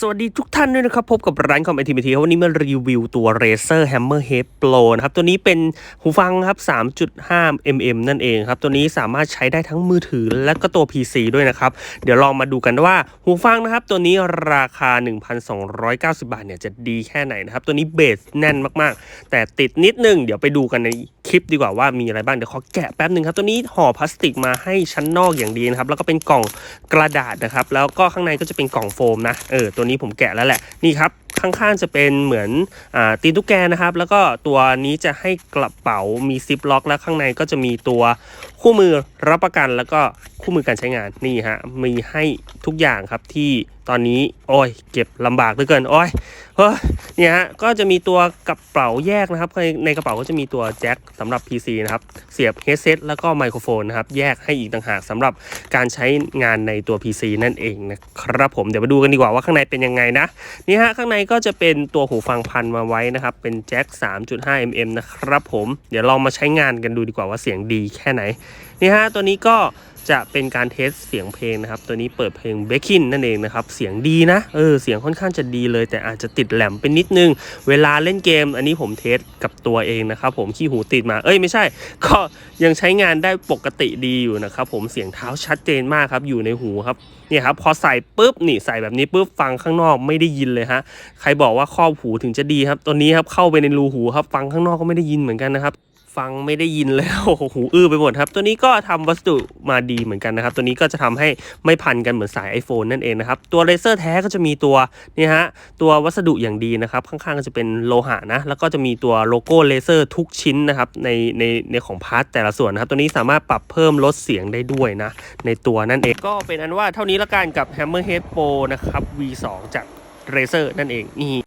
สวัสดีทุกท่านด้วยนะครับ พบกับร้านคอมเอทีมทีวันนี้มารีวิวตัว Razer Hammer Head Pro นะครับ ตัวนี้เป็นหูฟังครับ 3.5 mm นั่นเองครับ ตัวนี้สามารถใช้ได้ทั้งมือถือและก็ตัว PC ด้วยนะครับ เดี๋ยวลองมาดูกันว่าหูฟังนะครับ ตัวนี้ราคา 1,290 บาทเนี่ยจะดีแค่ไหนนะครับ ตัวนี้เบสแน่นมากๆ แต่ติดนิดนึง เดี๋ยวไปดูกันในคลิปดีกว่าว่ามีอะไรบ้าง เดี๋ยวขอแกะแป๊บหนึ่งครับ ตัวนี้ห่อพลาสติกมาให้ชั้นนอกอย่างดีนะครับแล้วก็เป็นกล่องกระดาษนะครับแล้วก็ข้างในก็จะเป็นกล่องโฟมนะเออตัวนี้ผมแกะแล้วแหละนี่ครับข้างๆจะเป็นเหมือนอตีนตุ๊กแกนะครับ แล้วก็ตัวนี้จะให้กระเป๋ามีซิปล็อก แล้วข้างในก็จะมีตัวคู่มือรับประกัน แล้วก็คู่มือการใช้งานนี่ฮะมีให้ทุกอย่างครับที่ ตอนนี้โอ้ยเก็บลำบากเหลือเกินโอ้ยเฮ้ยเนี่ยฮะก็จะมีตัวกระเป๋าแยกนะครับในในกระเป๋าก็จะมีตัวแจ็คสำหรับ PC นะครับเสียบ headset แล้วก็ไมโครโฟนนะครับแยกให้อีกต่างหากสำหรับการใช้งานในตัว PC นั่นเองนะครับผมเดี๋ยวมาดูกันดีกว่าว่าข้างในเป็นยังไงนะนี่ฮะข้างในก็จะเป็นตัวหูฟังพันมาไว้นะครับเป็นแจ็ค3.5 mm นะครับผมเดี๋ยวลองมาใช้งานกันดูดีกว่าว่าเสียงดีแค่ไหนนี่ฮะตัวนี้ก็จะเป็นการเทสเสียงเพลงนะครับ ตัวนี้เปิดเพลงเบคกินนั่นเองนะครับ เสียงดีนะ เออ เสียงค่อนข้างจะดีเลย แต่อาจจะติดแหลมเป็นนิดนึง เวลาเล่นเกม อันนี้ผมเทสกับตัวเองนะครับ ผมขี้หูติดมา เอ้ยไม่ใช่ ก็ยังใช้งานได้ปกติดีอยู่นะครับผมเสียงเท้าชัดเจนมากครับ อยู่ในหูครับเนี่ยครับพอใส่ปุ๊บนี่ใส่แบบนี้ปุ๊บฟังข้างนอกไม่ได้ยินเลยฮะใครบอกว่าครอบหูถึงจะดีครับตัวนี้ครับเข้าไปในรูหูครับฟังข้างนอกก็ไม่ได้ยินเหมือนกันนะครับ ฟังไม่ได้ยินแล้วโอ้โหหูอื้อไปหมดครับ ตัวนี้ก็ทำวัสดุมาดีเหมือนกันนะครับ ตัวนี้ก็จะทำให้ไม่พันกันเหมือนสาย iPhone นั่นเองนะครับ ตัวเลเซอร์แท้ก็จะมีตัวนี่ฮะตัววัสดุอย่างดีนะครับ ข้างๆก็จะเป็นโลหะนะ แล้วก็จะมีตัวโลโก้เลเซอร์ทุกชิ้นนะครับในในในของพาร์ทแต่ละส่วนนะครับ ตัวนี้สามารถปรับเพิ่มลดเสียงได้ด้วยนะ ในตัวนั่นเองก็เป็นอันว่าเท่านี้ละกันกับ Hammerhead Pro นะครับ V2 จาก Razer นั่นเองนี่